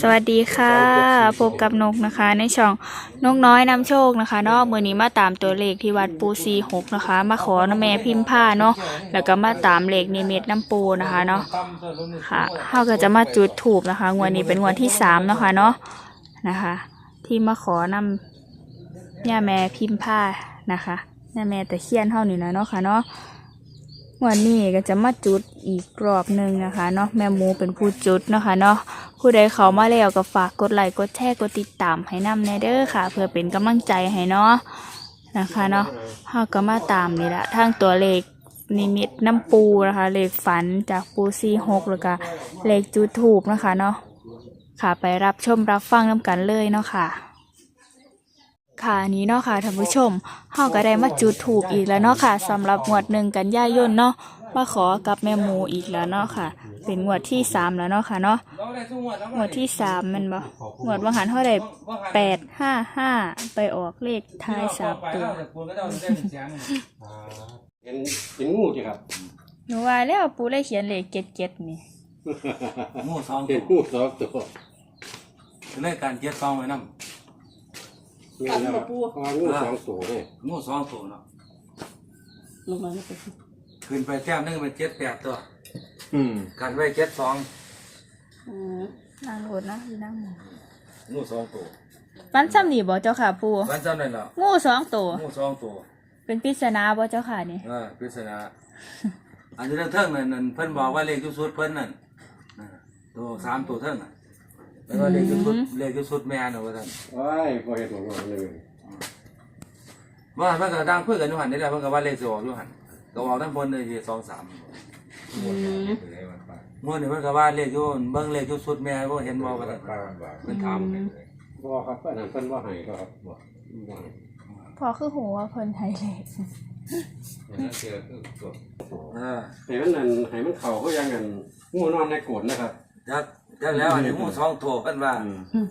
สวัสดีค่ะพบกับนกนะคะ ในช่องนกน้อยนำโชคนะคะเนาะมือนี้มาตามตัวเลขที่วัดปูซีหกนะคะ มาขอน้ำแม่พิมพ์ผ้าเนาะแล้วก็มาตามเลขนิมิตน้ำปูนะคะเนาะค่ะเขาก็จะมาจุดถูกนะคะงวดนี้เป็นงวดที่สามเนาะคะเนาะนะคะ ที่มาขอนำย่าแม่พิมพ์ผ้านะคะย่าแม่ตะเคียนเท่านี้นะเนาะค่ะเนาะวันนี้ก็จะมาจุดอีกรอบหนึ่งนะคะเนาะแม่หมูเป็นผู้จุดเนาะคะเนาะ ผู้ใดเขามาแล้วก็ฝากกดไลค์กดแชร์กดติดตามให้นำแนเด้อค่ะ เพื่อเป็นกำลังใจให้เนาะนะคะเนาะเฮาก็มาตามนี่ละทั้งตัวเลขนิมิตน้ำปูนะคะ เลขฝันจากปูซีหกแล้วก็เลขจุดถูกนะคะเนาะค่ะไปรับชมรับฟังน้ำกันเลยเนาะค่ะ ค่ะนนี้เนาะค่ะท่านผู้ชมเฮาก็ได้มาจุดถูกอีกแล้วเนาะค่ะสำหรับงวดหนึ่งกันยายนเนาะ มาขอกับแม่หมูอีกแล้วเนาะค่ะ เป็นงวดที่สามแล้วเนาะค่ะเนาะงวดที่สามแมันบ่งวดวังหันเท่าไดแปดห้าห้าไปออกเลขท้ายสามตัวเห็นเห็นงูจีครับหนูว่าแล้วปูได้เขียนเลขเจ็ดเจ็ดนี่งูสองเห็ตันวงูสองตัวเล่นการเจ็ดสองไว้น้นี่นะว่างูสองตัวเนี่ยำงูสองตัวเนาะลงมาไม่เป็น ขึ้นไปแก้มนึงเป็นเจ็ดแปดตัว อืมกันไว้เจ็ดสองอืมนั่งโหดนะพี่นั่งงูสองตัวฟันซ้ำนี่บ่เจ้าค่ะปูวันจำได้แล้วงูสองตัว งูสองตัวเป็นปริศนาบ่เจ้าค่ะนี่อ่าปริศนาอันนี้เรื่องเทิงนั่นนั่นเพิ่นบอกว่าเลขยุสุดเพิ่นนั่นอ่าตัวสามตัวเทิงอะแล้วก็เลขยุสุดเลขยุสุดแม่น่ะว่าท่านว้ายพอเห็นของเราเลยว่าเพิ่นก็ดังคุยกันอยู่หันนี่แหละเพิ่นก็ว่าเลขสิออกอยู่หัน ก็ออกทั้งบนเลยที่สองสามอืมมื่อนี่เพิ่นก็ว่าเลขอยู่เบิ่งเลขยุสุดแม่บ่เห็นบ่ว่าท่านเพิ่นถามบ่ครับเพื่อนนั้นเพื่อนว่าให้ก็ครับบ่บ่ให้พอคือหัวาเพิ่นไทยเลขเออให้มันนั่นให้มันเข่าก็ยังกันงูนอนในโกดนะครับจักจักแล้วอันนี้งูสองตัวเพิ่นว่า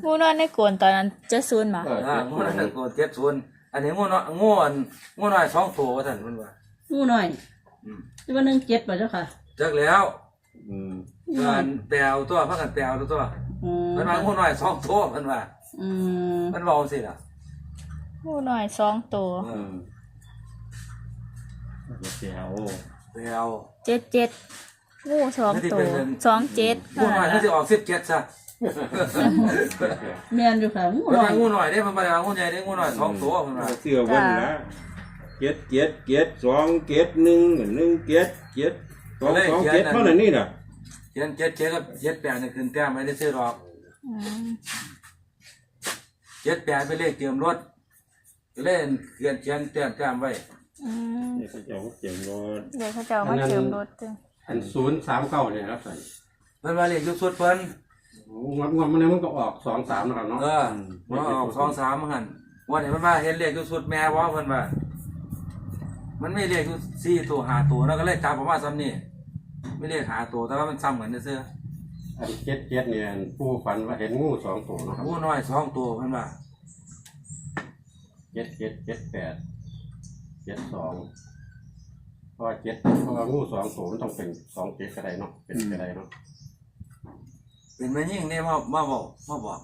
งูนอนในโกนตอนนั้นจะซูนมาเอออ่างูนั่นก็เจ็ดศูนย์อันนี้งูน้อยงูอันงูน้อยสองตัวว่าท่านเพิ่นว่า งูหน่อยอืมที่ว่าหนึ่งเจ็ดป่ะเจ้าค่ะจักแล้วอืมงูหน่กาอยรแปลวตัวพากันแปลวตัวอืมเพิ่นว่างูน้อยสองตัวเพิ่นว่าอืมเพิ่นเว้าสิล่ะงูน้อยสองตัวเออือมเดี๋ยวแปลว เจ็ดเจ็ดงูสองตัวสองเจ็ดงูน้อยคือสิออก17ซะแม่นอยู่ค่ะงูเพิ่นหน่อว่ายงูน้อยเด้เพิ่นบ่ได้ว่างูใหญ่เด้งูน้อยสองตัวเพิ่นว่าเสื้อวันนะ เจ็ดเจ็ดเจ็ดสองเจ็ดหนึ่งหนึ่งเจ็ดเจ็ดสองสองเจ็ดเท่านั้นนี่น่ะเขียนเจ็ดเจ็ดกับเจ็ดแปดนี่ขึ้นแต้มไม่ได้ซื้อหรอกอืมเจ็ดแปดไปเลขเตรียมรถก็เล่นเขียนเขียนแต้มแต้มไว้อืมนี่เขาจะเอาเจียงรถเดี๋ยวเขาจะเอามาเจิมรถจ้ะอันศูนย์สามเก้าเนี่ยครับใส่เพิ่นว่าเลขยุคสุดเพิ่นงวดงวดมันเนี่ยมันก็ออกสองสามนะครับเนาะเออว่าออกสองสามหันวันนี้มันว่าเห็นเลขยุคสุดแม่ว่าเพิ่นว่า มันไม่เลขยุคสี่ตัวหาตัวแล้วก็เลขจับออกมาซ้ำนี่ไม่เลขหาตัวแต่ว่ามันซ้ำเหมือนเสื้ออันเจ็ดเจ็ดเนี่ยผู้ฝันว่าเห็นงูสองตัวเนาะครับงูน้อยสองตัวเพิ่นว่าเจ็ดเจ็ดเจ็ดแปดเจ็ดสองเพราะว่าเจ็ดเพราะว่างูสองตัวมันต้องเป็นสองเจ็ดกระไดเนาะเป็นกระไดเนาะเป็นแม่ยิ่งเนี่ยมามาบอกมาบอก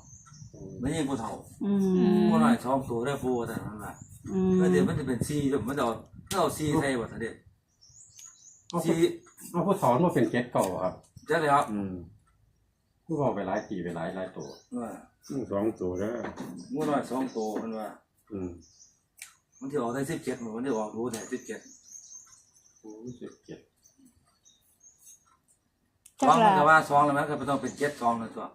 แม่ยิ่งผู้เฒ่าอืมงูน้อยสองตัวได้ปูแต่นั้นว่าอืมเพื่อเดี๋ยวมันจะเป็นซีมันจะ เอาเอาซีไทยบ่ทันเด็ดเอาซีผู้เอาผู้สอนว่าเป็นเจ็ดเก่าครับ จักแล้วอืมผู้บอกไปหลายปีไปหลายหลายตัวว่าสองตัวแล้วงูน้อยสองตัวมันว่า อืมมันที่ออกได้สิบเจ็ดมันที่ออกรู้แต่สิบเจ็ดรู้สึกเจ็ดสจัอกงมันละก็ว่าสองแล้วมันก็ไม่ต้องเป็นเจ็ดสองเลยตัว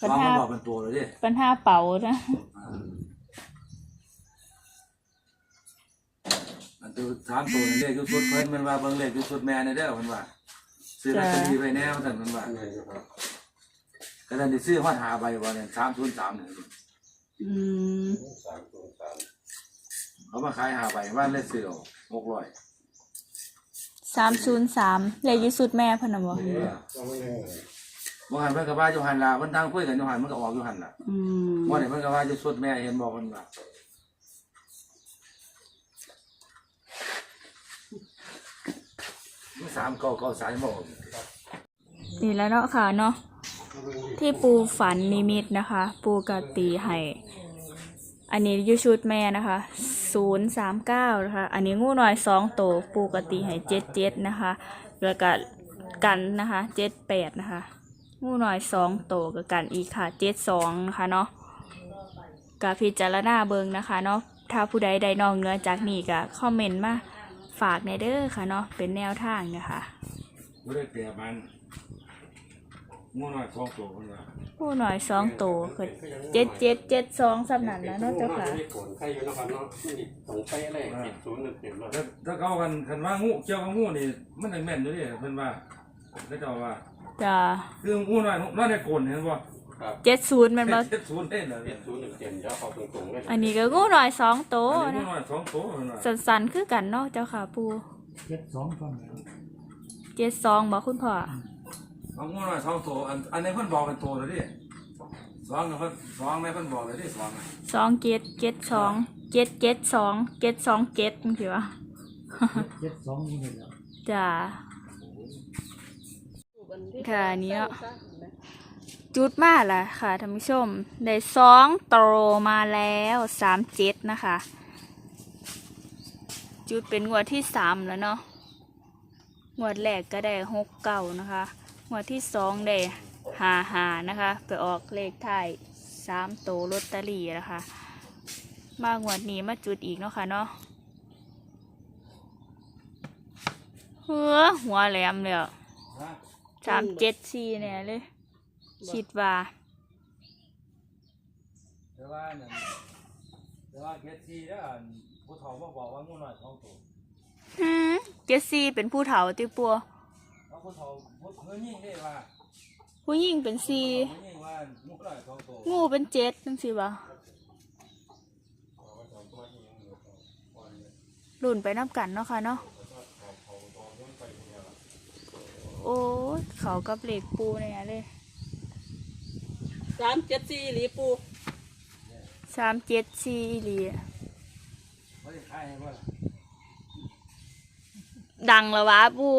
สปัญองหามันบอกเป็นตัวเลยดิปัญหาเป๋านะอ่าอัน ตัวสามตัวนี่เลขยุสุดเพิ่นมันว่าเบิ่งเลขยุสุดแม่ในเด้อมันว่า ซื้อลอตเตอรี่ไปแน่มันสั่นมันว่านี่นะครับก็ได้ซื้อฮอดหาใบบ่เนี่ยสามศูนย์สามเนี่ยอืมสามตัวสามเขามาขายหาใบว่านเลยซื้อหกร้อยสามศูนย์สามเลขยี่สุดแม่เพนนะบ่ก็ไม่ได้บ่หันเพิ่นก็ว่าอยู่หันล่ะเพิ่นทางคุยกันอยู่หันมันก็ออกอยู่หันล่ะอืม ว่าเนี่ยเพิ่นก็ว่าอยู่สุดแม่เห็นบอกมันว่า สามเก้าเก้าสายบอกนี่แล้วเนาะค่ะเนาะที่ปูฝันนิมิตนะคะ ปูกะตีให้อันนี้อยูชุดแม่นะคะศูนย์สามเก้านะคะ อันนี้งูหน้อยสองโตวปูกะตีให้เจ็ดเจ็ดนะคะ แล้วก็กันนะคะเจ็ดแปดนะคะ งูหน้อยสองโตวกับกันอีกค่ะเจ็ดสองนะคะเนาะกะพิจารณาเบิงนะคะเนาะถ้าผู้ใดใดนอกเหนื้อจากนี้ก็คอมเมนต์มา ฝากในเด้อค่ะเนาะเป็นแนวทางนะคะบ่ได้เปรียบมันงูน้อยสองตัวเพิ่นว่าผู้หน่อยสองโตวคือเจ็ดเจ็ดเจ็ดสองสำนันแล้วเนาะเจ้าค่ะไม่โกนใครอยู่นะครับเนาะนี่ตรงเป๊ะเลยเจ็ดศูนย์หนึ่งเต็มเลยถ้าถ้าเขากันคันว่างูเกี่ยวกับงูนี่มันได้แม่นอยู่เดิเพิ่นว่าเขาเจ้าว่าจะคืองูน้อยน้อยในกลเห็นบ่ ครับเจ็ดศูนย์แมันบ่เจ็ดศูนย์ได้เลยเจ็ดศูนย์หนึ่งเต็มเดี๋ยวเอาตรงๆเลยอันนี้ก็งูหน่อยสองโตวอันนี้นะงูน้อยสองตัวเพิ่นว่าสันๆคือกันเนาะเจ้าค่ะปูเจ็ดสองคนเจ็ดสองบอกคุณพ่อเอางูน้อยสองตัวอันอันนี้เพิ่นบอกเป็นตัวเลยดิสองน่ะเพิ่นสองแม่เพิ่นบอกเลยดิสองน่ะสองเจ็ดเจ็ดสองเจ็ดเจ็ดสองเจ็ดสองเจ็ดมันคือว่า เจ็ดสองนี่เลยแล้วจ้า ค่ะอันนี้เนาะ จุดมาและค่ะท่านผู้ชม ได้สองโตรมาแล้วสามเจ็ดนะคะ จุดเป็นงวดที่สามแล้วเนาะงวดแรกก็ได้หกเก้านะคะงวดที่สองได้หาหานะคะไปออกเลขท้ายสามโตลอตเตอรี่นะคะ มางวดนี้มาจุดอีกเนาะค่ะเนาะเฮ้อหัวแหลมเลยอะสามเจ็ดสี่เนี่ยเลย คิดว่าแต่ว่านั่นแต่ว่าเกซีเด้ออันผู้เฒ่ามาบอกว่างูน้อยสองตัวหืมเจสซี่เป็นผู้เฒ่าติปัว แล้วผู้เฒ่าผู้เพิ่นยิ่งได้ว่าผู้หญิงเป็นสี่ผู้ยิ่งว่างูน้อยสองตัวงูเป็นเจ็ดจังสิบ่รุ่นไปน้ำกันเนาะค่ะเนาะ โอ้ยเขากับเหล็กปูเนี่ยเลย สามเจ็ดสี่หลีปูสามเจ็ดสี่อีหลีบ่ได้ขายให้บ่ล่ะดังแล้ววะปู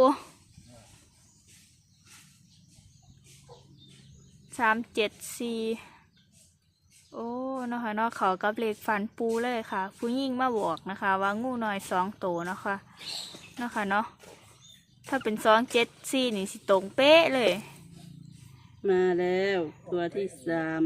สามเจ็ดสี่โอ้เนาะค่ะเนาะเขากับเหล็กฟันปูเลยค่ะ ผู้หญิงมาบอกนะคะ ว่างูน้อยสองโตวเนาะค่ะเนาะค่ะเนาะถ้าเป็นสองเจ็ดสี่นี่สิตรงเป๊ะเลย มาแล้วตัวที่สาม